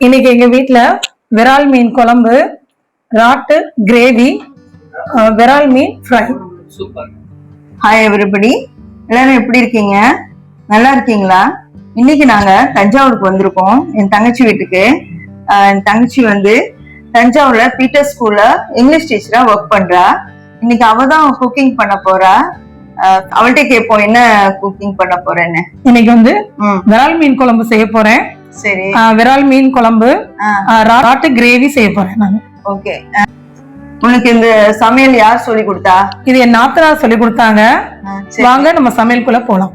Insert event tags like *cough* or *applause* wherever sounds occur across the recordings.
இன்னைக்கு எங்க வீட்ல விரால் மீன் குழம்பு ராட்டு கிரேவி விரால் மீன் ஃப்ரை சூப்பர். ஹாய் எவ்ரிபடி எல்லாரும் எப்படி இருக்கீங்க? நல்லா இருக்கீங்களா? இன்னைக்கு நாங்க தஞ்சாவூருக்கு வந்திருக்கோம். என் தங்கச்சி வீட்டுக்கு. என் தங்கச்சி வந்து தஞ்சாவூர்ல பீட்டர் ஸ்கூல்ல இங்கிலீஷ் டீச்சரா ஒர்க் பண்றா. இன்னைக்கு அவ தான் குக்கிங் பண்ண போறா. அவள்கிட்ட கேட்போம் என்ன குக்கிங் பண்ண போறேன்னு. இன்னைக்கு வந்து ம். விரால் மீன் குழம்பு செய்ய போறேன். சரி. விரால் மீன் குழம்பு ராட்டு கிரேவி செய்ய போறேன் நான். ஓகே. உனக்கு இந்த சமையல் யார் சொல்லி கொடுத்தா? இது என் நாத்தனார் சொல்லி கொடுத்தாங்க. வாங்க நம்ம சமையலுக்குள்ள போலாம்.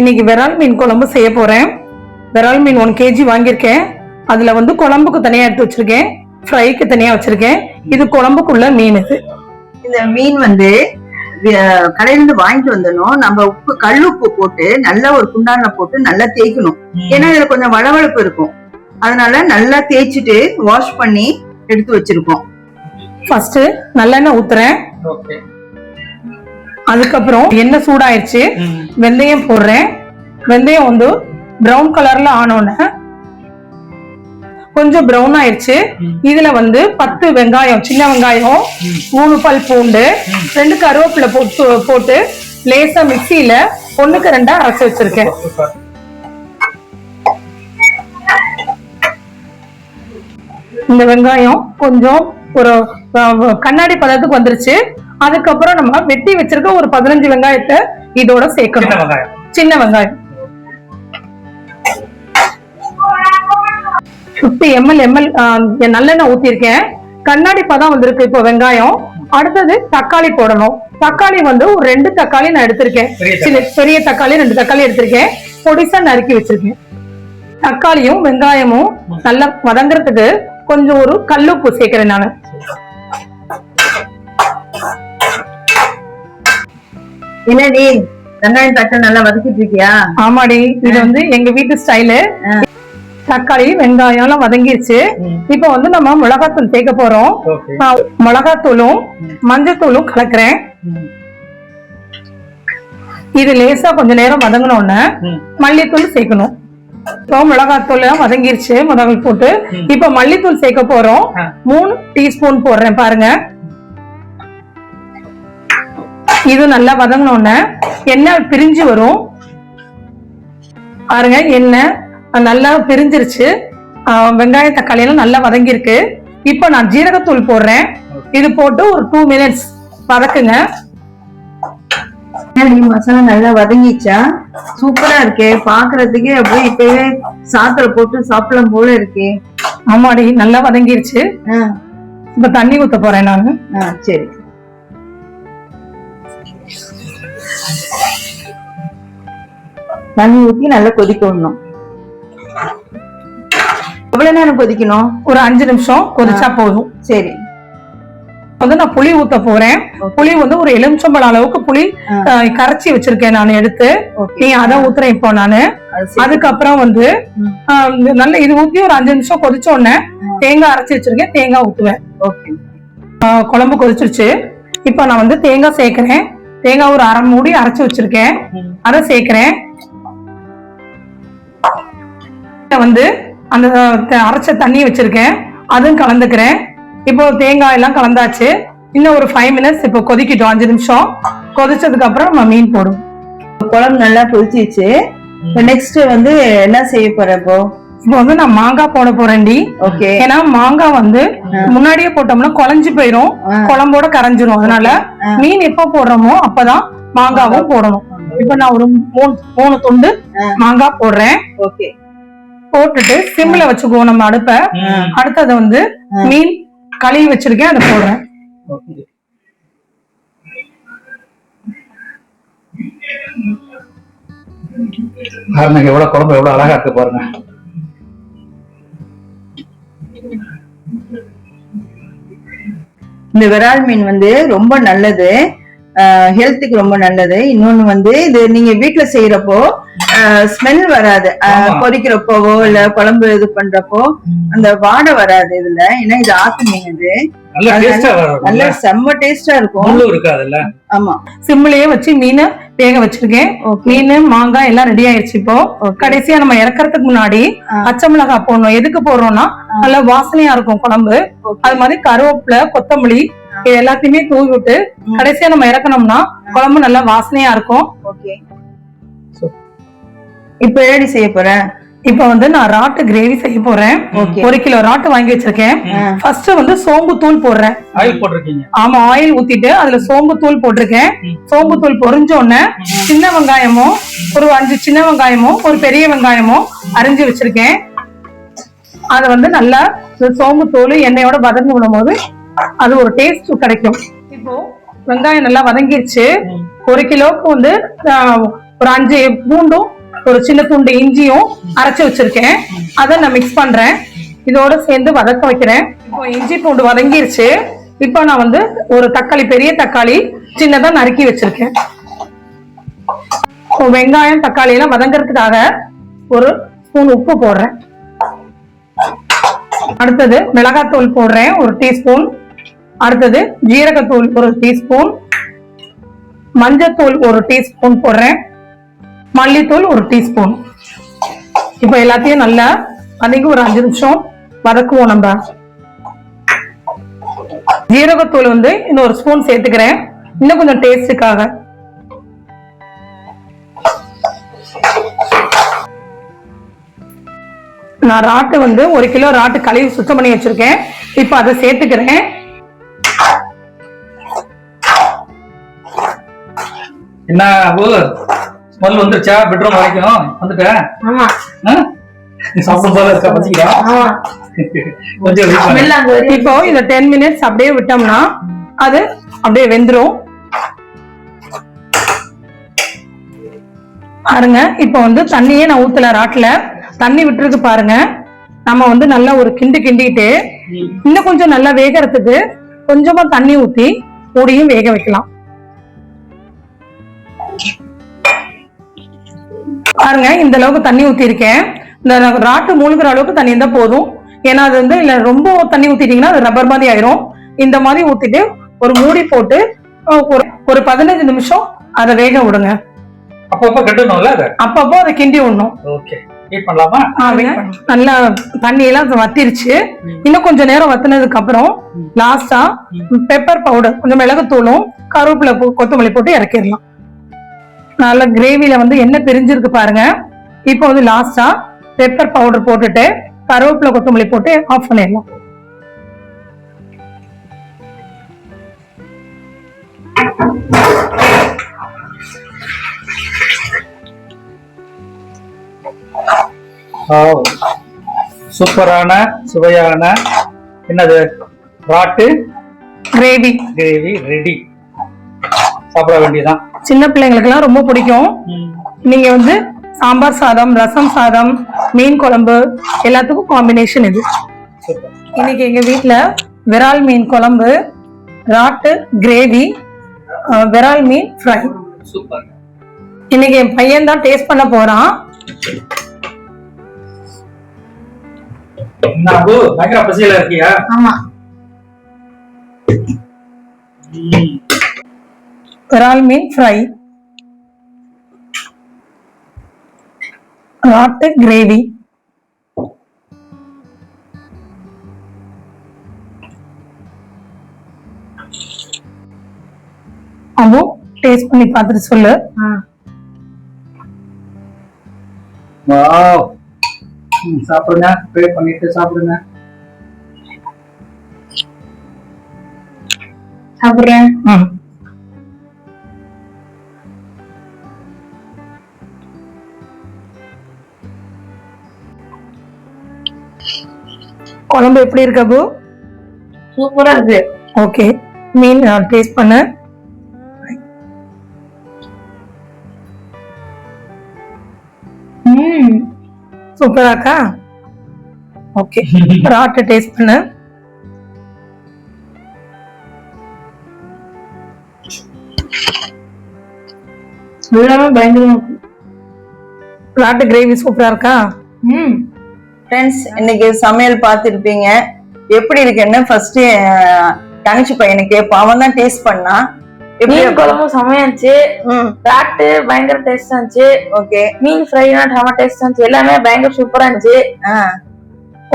இன்னைக்கு விரால் மீன் குழம்பு செய்ய போறேன். விரால் மீன் ஒன் கேஜி வாங்கியிருக்கேன். அதுல வந்து குழம்புக்கு தனியா எடுத்து வச்சிருக்கேன். ஃப்ரைக்கு தனியா வச்சிருக்கேன். இது குழம்புக்குள்ள மீன் இது. இந்த மீன் வந்து வி- கடையில இருந்து வாங்கிட்டு வந்தனும் நம்ம உப்பு கல் உப்பு போட்டு நல்லா ஒரு குண்டான்ல போட்டு நல்லா தேய்க்கணும். ஏன்னா இதுல கொஞ்சம் வளவளப்பு இருக்கும். அதனால நல்லா தேய்ச்சிட்டு வாஷ் பண்ணி எடுத்து வச்சிருக்கோம். ஃபர்ஸ்ட் நல்லெண்ணெய் ஊத்துறேன். ஓகே அதுக்கப்புறம் எண்ணெய் சூடாயிருச்சு. வெந்தயம் போடுறேன். வெந்தயம் வந்து பிரவுன் கலர்ல ஆனோன்னு கொஞ்சம் பிரவுன் ஆயிருச்சு ம். இதுல வந்து பத்து வெங்காயம் சின்ன வெங்காயம். மூணு பல் பூண்டு ரெண்டு கருவேப்பிலை போட்டு போட்டு லேசா மிக்சியில ஒண்ணுக்கு ரெண்டா அரைச்சு வச்சிருக்கேன் இந்த வெங்காயம் கொஞ்சம் ஒரு கண்ணாடி பதத்துக்கு வந்துருச்சு அதுக்கப்புறம் நம்ம வெட்டி வச்சிருக்க ஒரு பதினஞ்சு வெங்காயத்தை இதோட சேர்க்கணும் சின்ன வெங்காயம் ஃபிஃப்டி எம்எல் எம்எல் நல்லெண்ணெய் ஊத்திருக்கேன் கண்ணாடி பதம் வந்திருக்கு இப்போ வெங்காயம். அடுத்தது தக்காளி போடணும். தக்காளி வந்து ஒரு ரெண்டு தக்காளி நான் எடுத்திருக்கேன். சின்ன பெரிய தக்காளி ரெண்டு தக்காளி எடுத்திருக்கேன். பொடிசா நறுக்கி வச்சிருக்கேன். தக்காளியும் வெங்காயமும் நல்லா வதங்குறதுக்கு கொஞ்சம் ஒரு கல்லுப்பு சேர்க்கிறேன் நான். என்னடி? வெங்காயம் தட்டை நல்லா வதக்கிட்டு இருக்கியா? ஆமாடி. இது வந்து எங்க வீட்டு ஸ்டைலு. தக்காளி வெங்காயம் எல்லாம் வதங்கிருச்சு இப்போ வந்து நம்ம மிளகாத்தூள் சேர்க்க போறோம். மிளகாத்தூளும் மஞ்சத்தூளும் கலக்குறேன். இது லேசா கொஞ்ச நேரம் வதங்கினோன்னு மல்லித்தூள் சேர்க்கணும். இப்போ மிளகாத்தூள் எல்லாம் வதங்கிருச்சு முதல் போட்டு. இப்போ மல்லித்தூள் சேர்க்க போறோம். மூணு டீஸ்பூன் போடுறேன் பாருங்க. இது நல்லா வதங்கினோன்னு எண்ணெய் பிரிஞ்சு வரும். பாருங்க எண்ணெய் நல்லா பிரிஞ்சிருச்சு. ஆ, வெங்காயம் தக்காளி எல்லாம் நல்லா வதங்கியிருக்கு. இப்போ நான் ஜீரகத்தூள் போடுறேன். இது போட்டு ஒரு டூ மினிட்ஸ் வதக்குங்க. மசாலா நல்லா வதங்கிச்சா? சூப்பரா இருக்கே. பாக்குறதுக்கே அப்படியே இப்பவே சாத்துல போட்டு சாப்பிடலாம் போல இருக்கே. ஆமாடி நல்லா வதங்கிருச்சு. இப்ப தண்ணி ஊத்த போறேன் நான். சரி. தண்ணி ஊத்தி நல்லா கொதிக்க விடணும். எவ்வளவு நேரம் கொதிக்கணும். ஒரு அஞ்சு நிமிஷம் கொதிச்சா போதும். சரி. வந்து நான் புளி ஊத்த போறேன். புளி வந்து ஒரு எலுமிச்சம்பழம் அளவுக்கு புளி கரைச்சி வச்சிருக்கேன் நான் எடுத்து. ஓகே. நீ அதை ஊத்துறேன் இப்போ நானு. அதுக்கப்புறம் வந்து நல்ல இது ஊத்தி ஒரு அஞ்சு நிமிஷம் கொதிச்ச உடனே தேங்காய் அரைச்சி வச்சிருக்கேன். தேங்காய் ஊத்துவேன். குழம்பு கொதிச்சிருச்சு. இப்போ நான் வந்து தேங்காய் சேர்க்கிறேன். தேங்காய் ஒரு அரை மூடி அரைச்சி வச்சிருக்கேன். அதை சேர்க்கிறேன். வந்து அந்த அரைச்ச தண்ணி வச்சிருக்கேன். அதுவும் கலந்துக்கிறேன். இப்போ தேங்காய் எல்லாம் கலந்தாச்சு. இன்னும் ஒரு ஃபைவ் மினிட்ஸ் இப்போ கொதிக்கிட்டோம். அஞ்சு நிமிஷம். கொதிச்சதுக்கு அப்புறம் நம்ம மீன் போடுவோம். குழம்பு நல்லா கொதிச்சிச்சு. நெக்ஸ்ட் வந்து என்ன செய்ய போற இப்போ? வந்து நான் மாங்காய் போட போறேன்டி. ஓகே. ஏன்னா மாங்காய் வந்து முன்னாடியே போட்டோம்னா குழஞ்சு போயிடும் ஆ. குழம்போட கரைஞ்சிரும். அதனால. மீன் எப்ப போடுறோமோ அப்பதான் மாங்காவும் போடணும். இப்போ நான் ஒரு மூணு மூணு துண்டு. மாங்காய் போடுறேன். ஓகே. போட்டுட்டு சிம்ல வச்சுக்குவோம் நம்ம அடுப்ப. அடுத்தது வந்து மீன் கழுவி வச்சிருக்கேன் அதை போடுறேன். பாருங்க எவ்வளவு குழம்பு எவ்வளவு அழகா இருக்கு பாருங்க. இந்த விரால் மீன் வந்து ரொம்ப நல்லது. ஹெல்த்துக்கு ரொம்ப நல்லது. இன்னொன்னு வந்து இது நீங்க வீட்ல செய்யறப்போ ஸ்மெல் வராது. பொரிக்கிறப்போவோ இல்ல குழம்பு இது பண்றப்போ அந்த வாடை வராது இதுல. ஏன்னா இது ஆத்து மீன் இது. நல்ல டேஸ்டா நல்ல வரும் செம்ம டேஸ்டா இருக்கும். ஆமா. சிம்லயே வச்சு மீனை வேக வச்சிருக்கேன். மீன் மாங்காய் எல்லாம் ரெடி ஆயிடுச்சு இப்போ. கடைசியா நம்ம இறக்கறதுக்கு முன்னாடி. பச்சை மிளகாய் போடணும். எதுக்கு போடுறோம்னா. நல்லா வாசனையா இருக்கும் குழம்பு. அது மாதிரி கருவேப்பிலை கொத்தமல்லி இது எல்லாத்தையுமே தூவி விட்டு. கடைசியா நம்ம இறக்கணும்னா குழம்பு நல்லா வாசனையா இருக்கும். ஓகே. இப்ப எப்படி செய்ய போறேன்? இப்ப வந்து நான் ராட்டு கிரேவி செய்ய போறேன். ஒரு கிலோ ராட்டு வாங்கி வச்சிருக்கேன். ஃபர்ஸ்ட் வந்து சோம்பு தூள் போடுறேன். ஆயில் போட்டிருக்கீங்க. ஆமா ஆயில் ஊத்திட்டு அதுல சோம்பு தூள் போட்டிருக்கேன். சோம்பு தூள் பொரிஞ்ச உடனே சின்ன வெங்காயமும் ஒரு அஞ்சு சின்ன வெங்காயமும் ஒரு பெரிய வெங்காயமும் அரிஞ்சு வச்சிருக்கேன். அதை வந்து நல்லா சோம்பு தூள் எண்ணெயோட வதங்கி விடும்போது அது ஒரு டேஸ்ட் கிடைக்கும். இப்போ வெங்காயம் நல்லா வதங்கிருச்சு. ஒரு கிலோவுக்கு வந்து ஒரு அஞ்சு பூண்டும் ஒரு சின்ன துண்டு இஞ்சியும் அரைச்சு வச்சிருக்கேன். அதை நான் மிக்ஸ் பண்றேன். இதோட சேர்ந்து வதக்க வைக்கிறேன். இப்போ இஞ்சி பூண்டு வதங்கிருச்சு. இப்போ நான் வந்து ஒரு தக்காளி பெரிய தக்காளி சின்னதா நறுக்கி வச்சிருக்கேன். இப்போ வெங்காயம் தக்காளி எல்லாம் வதங்கறதுக்காக ஒரு ஸ்பூன் உப்பு போடுறேன். அடுத்தது மிளகாத்தூள் போடுறேன். ஒரு டீஸ்பூன். அடுத்தது ஜீரகத்தூள் ஒரு டீஸ்பூன் மஞ்சத்தூள் ஒரு டீஸ்பூன் போடுறேன். மல்லித்தூள் ஒரு டீஸ்பூன். இப்போ எல்லாத்தையும் நல்லா வதங்கி ஒரு அஞ்சு நிமிஷம் வதக்குவோம் நம்ம. ஜீரகத்தூள் வந்து இன்னும் ஒரு ஸ்பூன் சேர்த்துக்கிறேன். இன்னும் கொஞ்சம் டேஸ்டுக்காக நான் ராட்டு வந்து ஒரு கிலோ ராட்டு கழுவி சுத்தம் பண்ணி வச்சிருக்கேன். இப்போ அதை சேர்த்துக்கிறேன். என்ன அபு ஸ்மெல் வந்துருச்சா? பெட்ரூம் வரைக்கும் வந்துட்டேன்? சாப்பிடும் போல இருக்கா? பசிக்கிறா கொஞ்சம். இப்போ இத டென் மினிட்ஸ் அப்படியே விட்டோம்னா அது அப்படியே வெந்துரும். பாருங்க இப்போ வந்து தண்ணியே நான் ஊத்தல ராட்ல. தண்ணி விட்டுருக்கு பாருங்க. நம்ம வந்து நல்லா ஒரு கிண்டு கிண்டிட்டு இன்னும் கொஞ்சம் நல்லா வேகறதுக்கு கொஞ்சமா தண்ணி ஊத்தி மூடியும் வேக வைக்கலாம். பாருங்க இந்த அளவுக்கு தண்ணி ஊத்தி இருக்கேன் இந்த ராட்டு மூழ்கிற அளவுக்கு தண்ணி இருந்தா போதும். ஏன்னா அது வந்து இல்ல ரொம்ப தண்ணி ஊத்திட்டீங்கன்னா அது ரப்பர் மாதிரி ஆயிரும். இந்த மாதிரி ஊத்திட்டு ஒரு மூடி போட்டு ஒரு ஒரு பதினஞ்சு நிமிஷம் அதை வேக விடுங்க. அப்பப்ப கட்டணும்ல அதை? அப்பப்போ அதை கிண்டி விடணும். ஓகே வெயிட் பண்ணலாமா? பாருங்க, நல்லா தண்ணி எல்லாம் வத்திருச்சு இன்னும் கொஞ்ச நேரம் வத்தினதுக்கு அப்புறம் லாஸ்டா பெப்பர் பவுடர் கொஞ்சம் மிளகுத்தூளும் கருவேப்பிலை கொத்தமல்லி போட்டு இறக்கிடலாம். நல்ல கிரேவில வந்து எண்ணெய் பிரிஞ்சிருக்கு பாருங்க. இப்போ வந்து லாஸ்டா பெப்பர் பவுடர் போட்டுட்டு கருவேப்பிலை கொத்தமல்லி போட்டு ஆஃப் பண்ணிடலாம். சூப்பரான சுவையான என்னது? ராட்டு கிரேவி கிரேவி ரெடி சாப்பிட வேண்டியதான் சின்ன பிள்ளைங்களுக்கெல்லாம் ரொம்ப பிடிக்கும். நீங்க வந்து சாம்பார் சாதம் ரசம் சாதம் மீன் குழம்பு எல்லாத்துக்கும் காம்பினேஷன் இது. சூப்பர். இன்னைக்கு எங்க வீட்ல விரால் மீன் குழம்பு ராட்டு கிரேவி விரால் மீன் ஃப்ரை சூப்பர். இன்னைக்கு என் பையன் தான் டேஸ்ட் பண்ண போறான். பயங்கர பசியில இருக்கியா? ஆமா. விரால் மீன் ஃப்ரை ராட்டு கிரேவி அதுவும் டேஸ்ட் பண்ணி பார்த்துட்டு சொல்லு. வாவ். சாப்பிடுங்க. ப்ரே பண்ணிட்டு சாப்பிடுங்க. சாப்பிடுறேன். குழம்பு எப்படி இருக்கு அபு? சூப்பரா இருக்கு. ஓகே மீன் டேஸ்ட் பண்ண ம். சூப்பராக்கா ஓகே *laughs* ராட்டு டேஸ்ட் பண்ணு எல்லாமே பயங்கரமா இருக்கு. ராட்டு கிரேவி சூப்பரா இருக்கா? ம். ஃப்ரெண்ட்ஸ் இன்னைக்கு சமையல் பார்த்துருப்பீங்க. எப்படி இருக்குன்னு ஃபர்ஸ்ட் தங்கச்சி பையனை கேட்போம் அவன் தான் டேஸ்ட் பண்ணான் மீன் குழம்பு செம்மையா இருந்துச்சு. பிராட்டு பயங்கர டேஸ்டா இருந்துச்சு. ஓகே மீன் ஃப்ரைனா செம்ம டேஸ்டா இருந்துச்சு. எல்லாமே பயங்கர சூப்பரா இருந்துச்சு.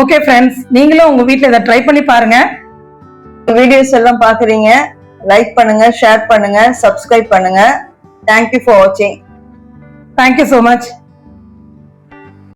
ஓகே ஃப்ரெண்ட்ஸ் நீங்களும் உங்க வீட்ல இதை ட்ரை பண்ணி பாருங்க. வீடியோஸ் எல்லாம் பாக்குறீங்க லைக் பண்ணுங்க ஷேர் பண்ணுங்க சப்ஸ்கிரைப் பண்ணுங்க. தேங்க்யூ ஃபார் வாட்சிங் தேங்க்யூ ஸோ மச்